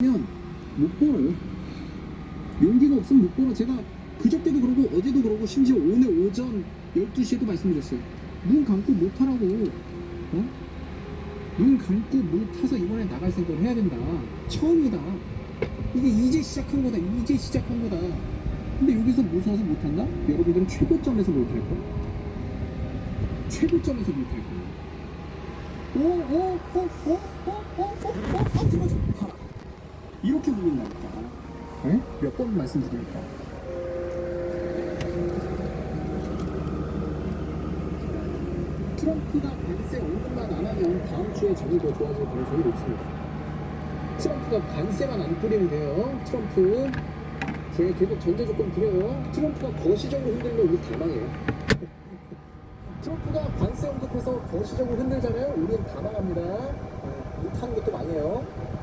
못 벌어요. 용기가 없으면 못 벌어. 제가 그저께도 그러고 어제도 그러고 심지어 오늘 오전 12시에도 말씀드렸어요. 눈 감고 못 하라고. 어? 눈 감고 못 타서 이번에 나갈 생각을 해야 된다. 처음이다. 이게 이제 시작한 거다. 이제 시작한 거다. 근데 여기서 무서워서 못 한다? 여러분들은 최고점에서 못 할 거야. 최고점에서 못 할 거야. 오, 오, 오, 오, 오. 이렇게 보인다니까. 에? 몇번 말씀드릴까? 트럼프가 관세 언급만 안 하면 다음 주에 점이 더 좋아질 가능성이 높습니다. 트럼프가 관세만 안 뿌리면 돼요. 트럼프. 제가 계속 전제 조건 드려요. 트럼프가 거시적으로 흔들면 우리 다 망해요. 트럼프가 관세 언급해서 거시적으로 흔들잖아요. 우리는 다 망합니다. 네, 못하는 것도 망해요.